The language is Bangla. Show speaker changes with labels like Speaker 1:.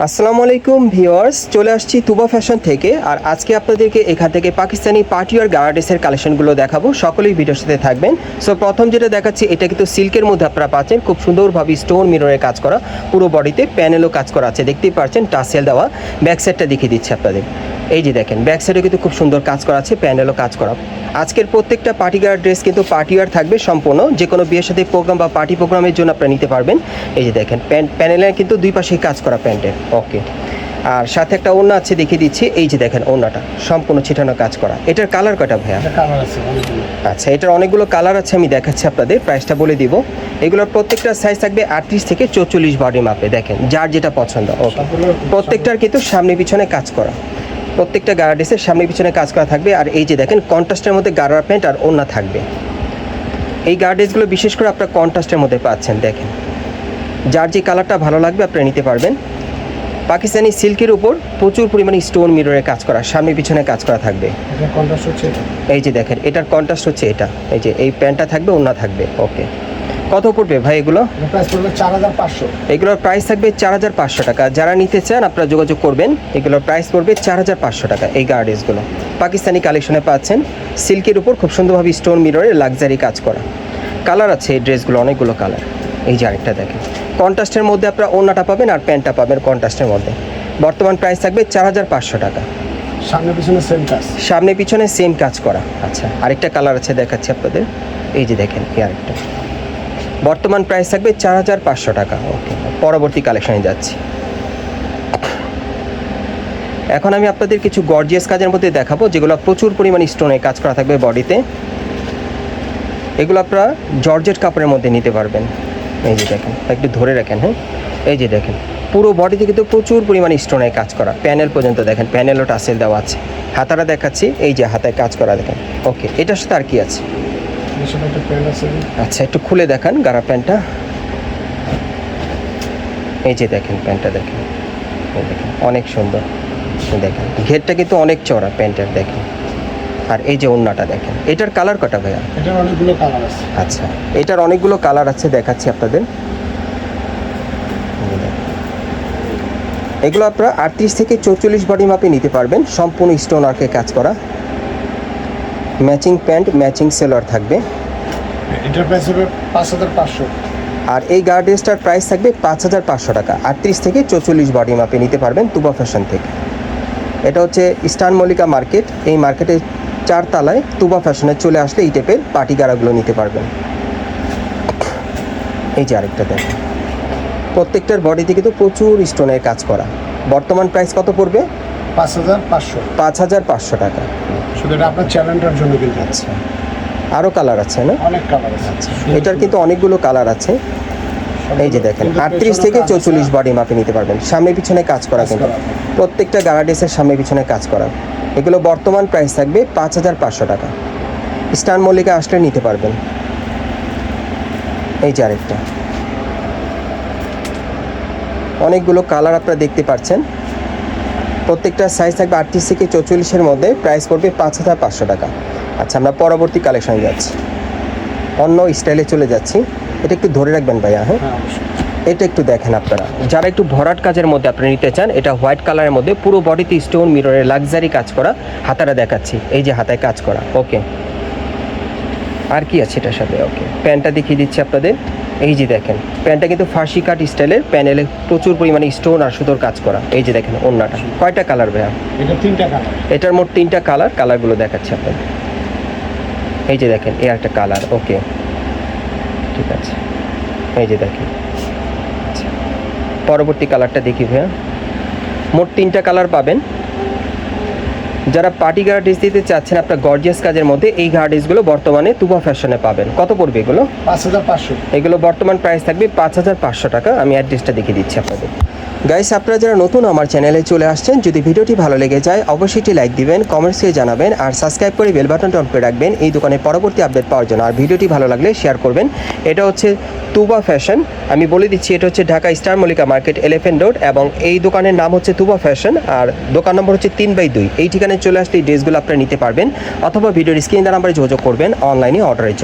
Speaker 1: আসসালামু আলাইকুম ভিওয়ার্স চলে আসছি তুবা ফ্যাশন থেকে। আর আজকে আপনাদেরকে এখান থেকে পাকিস্তানি পার্টি পার্টিওয়ার গার্ডেসের কালেকশনগুলো দেখাবো। সকলেই ভিডিওর সাথে থাকবেন। সো প্রথম যেটা দেখাচ্ছি, এটা কিন্তু সিল্কের মধ্যে আপনারা পাচ্ছেন। খুব সুন্দরভাবে স্টোন মিররের কাজ করা। পুরো বডিতে প্যানেলও কাজ করা আছে। দেখতেই পাচ্ছেন টাসেল দেওয়া। ব্যাক সাইডটা দেখিয়ে দিচ্ছে আপনাদের। এই যে দেখেন ব্যাক সাইডে কিন্তু খুব সুন্দর কাজ করা আছে প্যানেলও কাজ করা। আজকের প্রত্যেকটা পার্টি গার্ড ড্রেস কিন্তু পার্টিওয়ার থাকবে সম্পূর্ণ। যে কোনো বিয়ের সাথে প্রোগ্রাম বা পার্টি প্রোগ্রামের জন্য আপনারা নিতে পারবেন। এই যে দেখেন প্যান্ট প্যানেলের কিন্তু দুই পাশেই কাজ করা প্যান্টের ওকে। আর সাথে একটা ওড়না আছে দেখিয়ে দিচ্ছি। এই যে দেখেন ওড়নাটা সম্পূর্ণ ছিটানো কাজ করা। এটার কালার কটা ভাইয়া? আচ্ছা এটার অনেকগুলো কালার আছে আমি দেখাচ্ছি আপনাদের প্রাইসটা বলে দিব। এগুলোর প্রত্যেকটা সাইজ থাকবে আটত্রিশ থেকে চৌচল্লিশ বডি মাপে দেখেন যার যেটা পছন্দ ওকে। প্রত্যেকটার কিন্তু সামনে পিছনে কাজ করা। প্রত্যেকটা গার্ডেসের সামনে পিছনে কাজ করা থাকবে আর এই যে দেখেন কন্ট্রাস্টের মধ্যে গার্ডার প্যান্ট আর ওড়না থাকবে। এই গার্ডেসগুলো বিশেষ করে আপনার কন্ট্রাস্টের মধ্যে পাচ্ছেন দেখেন। যার যে কালারটা ভালো লাগবে আপনারা নিতে পারবেন। পাকিস্তানি সিল্কের উপর প্রচুর পরিমাণে স্টোন মিররের কাজ করা সামনে পিছনে কাজ করা থাকবে।
Speaker 2: কন্ট্রাস্ট হচ্ছে
Speaker 1: এই যে দেখেন এটার কন্ট্রাস্ট হচ্ছে এটা। এই যে এই প্যান্টটা থাকবে ওড়না থাকবে ওকে। কত পড়বে ভাই এগুলো? এগুলোর প্রাইস থাকবে চার হাজার পাঁচশো টাকা। যারা নিতে চান আপনারা যোগাযোগ করবেন। এগুলোর প্রাইস পড়বে চার হাজার পাঁচশো টাকা এই গার্ডেসগুলো পাকিস্তানি কালেকশনে পাচ্ছেন। সিল্কের উপর খুব সুন্দরভাবে স্টোন মিররে লাক্সারি কাজ করা। কালার আছে এই ড্রেসগুলো অনেকগুলো কালার এই যে আরেকটা দেখেন। কন্ট্রাস্টের মধ্যে আপনারা ওড়নাটা পাবেন আর প্যান্টটা পাবেন কন্ট্রাস্টের মধ্যে। বর্তমান প্রাইস থাকবে চার হাজার পাঁচশো টাকা।
Speaker 2: সামনে পিছনে সেম কাজ।
Speaker 1: সামনে পিছনে সেম কাজ করা। আচ্ছা আরেকটা কালার আছে দেখাচ্ছি আপনাদের। এই যে দেখেন এই আরেকটা। বর্তমান প্রাইস থাকবে চার হাজার পাঁচশো টাকা। ওকে পরবর্তী কালেকশনে যাচ্ছি। এখন আমি আপনাদের কিছু গর্জিয়াস কাজের মধ্যে দেখাবো, যেগুলো প্রচুর পরিমাণে স্টোনে কাজ করা থাকবে বডিতে এগুলো আপনারা জর্জেট কাপড়ের মধ্যে নিতে পারবেন। এই যে দেখেন, একটু ধরে রাখেন হ্যাঁ? এই যে দেখেন, পুরো বডিতে কিন্তু প্রচুর পরিমাণে স্টোনে কাজ করা। প্যানেল পর্যন্ত দেখেন প্যানেলও টাসেল দেওয়া আছে। হাতাটা দেখাচ্ছি, এই যে হাতায় কাজ করা, দেখেন। ওকে এটার সাথে আর কি আছে? আচ্ছা একটু খুলে দেখান গাড়া প্যান্টটা। এই যে দেখেন প্যান্টটা দেখেন। দেখেন অনেক সুন্দর। দেখেন ঘেরটা কিন্তু অনেক চড়া প্যান্টের দেখেন। আর এই যে ওড়নাটা দেখেন এটার কালার কটা ভাইয়া?
Speaker 2: এটার অনেকগুলো কালার আছে।
Speaker 1: আচ্ছা এটার অনেকগুলো কালার আছে দেখাচ্ছি আপনাদের। এগুলো আপনারা আটত্রিশ থেকে চৌচল্লিশ বডি মাপে নিতে পারবেন। সম্পূর্ণ স্টোন আর্কে কাজ করা। ম্যাচিং প্যান্ট ম্যাচিং সেলার থাকবে।
Speaker 2: এটার প্রাইস হবে পাঁচ হাজার পাঁচশো।
Speaker 1: আর এই গার্ডেসটার প্রাইস থাকবে পাঁচ হাজার পাঁচশো টাকা। আটত্রিশ থেকে চৌচল্লিশ বডি মাপে নিতে পারবেন তুবা ফ্যাশন থেকে। এটা হচ্ছে ইস্টার্ন মল্লিকা মার্কেট এই মার্কেটের চার তলায় তুবা ফ্যাশনে চলে আসলে এই টাইপের পার্টি গাড়াগুলো নিতে পারবেন। এই যে আরেকটা দেখেন। প্রত্যেকটার বডিতে কিন্তু প্রচুর স্টোনের কাজ করা। বর্তমান প্রাইস কত পড়বে?
Speaker 2: পাঁচ হাজার পাঁচশো।
Speaker 1: পাঁচ হাজার পাঁচশো টাকা।
Speaker 2: শুধু এটা আপনার চ্যালেঞ্জটার জন্য কিন্তু আছে।
Speaker 1: আরও কালার আছে না?
Speaker 2: অনেক কালার আছে।
Speaker 1: এটার কিন্তু অনেকগুলো কালার আছে। এই যে দেখেন আটত্রিশ থেকে চৌচল্লিশ বডি মাপে নিতে পারবেন। সামনে পিছনে কাজ করা কিন্তু। প্রত্যেকটা গারাডেসের সামনে পিছনে কাজ করা। এগুলো বর্তমান প্রাইস থাকবে পাঁচ হাজার পাঁচশো টাকা। স্টার মল্লিকা আসলে নিতে পারবেন। এই যে আরেকটা। অনেকগুলো কালার আপনারা দেখতে পাচ্ছেন। প্রত্যেকটা সাইজ থাকবে আটত্রিশ থেকে চৌচল্লিশের মধ্যে প্রাইস পড়বে পাঁচ হাজার পাঁচশো টাকা। আচ্ছা আমরা পরবর্তী কালেকশনে যাচ্ছি। অন্য স্টাইলে চলে যাচ্ছি। এটা একটু ধরে রাখবেন ভাইয়া হ্যাঁ?
Speaker 2: হ্যাঁ
Speaker 1: এটা একটু দেখেন আপনারা। যারা একটু ভরাট কাজের মধ্যে আপনারা নিতে চান এটা হোয়াইট কালারের মধ্যে পুরো বডিতে স্টোন মিররের লাক্সারি কাজ করা হাতাটা দেখাচ্ছি। এই যে হাতায় কাজ করা ওকে আর কি আছে এটার সাথে? ওকে প্যান্টটা দেখিয়ে দিচ্ছি আপনাদের। এই যে দেখেন প্যান্টটা কিন্তু ফার্সি কাট স্টাইলের প্যানেলে প্রচুর পরিমাণে স্টোন আর সুতোর কাজ করা। এই যে দেখেন ওন্নাটা। কয়টা কালার ভাইয়া?
Speaker 2: এটা তিনটা কালার
Speaker 1: এটার মোট তিনটা কালার কালারগুলো দেখাচ্ছি আপনাদের। এই যে দেখেন এই একটা কালার ওকে ঠিক আছে। এই যে দেখেন। আচ্ছা। পরবর্তী কালারটা দেখি ভাইয়া। মোট তিনটা কালার পাবেন। যারা পার্টি গার্ডিস দিতে চাচ্ছেন আপনার গর্জিয়াস কাজের মধ্যে এই গার্ডিসগুলো বর্তমানে তুবা ফ্যাশনে পাবেন। কত পড়বে এগুলো?
Speaker 2: পাঁচ হাজার পাঁচশো।
Speaker 1: এগুলো বর্তমান প্রাইস থাকবে পাঁচ হাজার পাঁচশো টাকা। আমি অ্যাড্রেসটা দেখিয়ে দিচ্ছি আপনাদের। গাইস আপনারা যারা নতুন আমার চ্যানেলে চলে আসছেন, যদি ভিডিওটি ভালো লেগে যায়, অবশ্যই একটি লাইক দিবেন কমেন্টসে জানাবেন, আর সাবস্ক্রাইব করে বেল বাটনটা অন করে রাখবেন। এই দোকানের পরবর্তী আপডেট পাওয়ার জন্য। আর ভিডিওটি ভালো লাগলে শেয়ার করবেন। এটা হচ্ছে তুবা ফ্যাশন আমি বলে দিচ্ছি, এটা হচ্ছে Dhaka star Mallika market elephant road এবং এই দোকানের নাম হচ্ছে তুবা ফ্যাশন আর দোকান নম্বর হচ্ছে তিন বাই দুই। এই ঠিকানায় চলে আসলে এই ড্রেসগুলো আপনারা নিতে পারবেন, অথবা ভিডিওর স্ক্রিন নাম্বারে যোগাযোগ করবেন অনলাইনে অর্ডারের জন্য।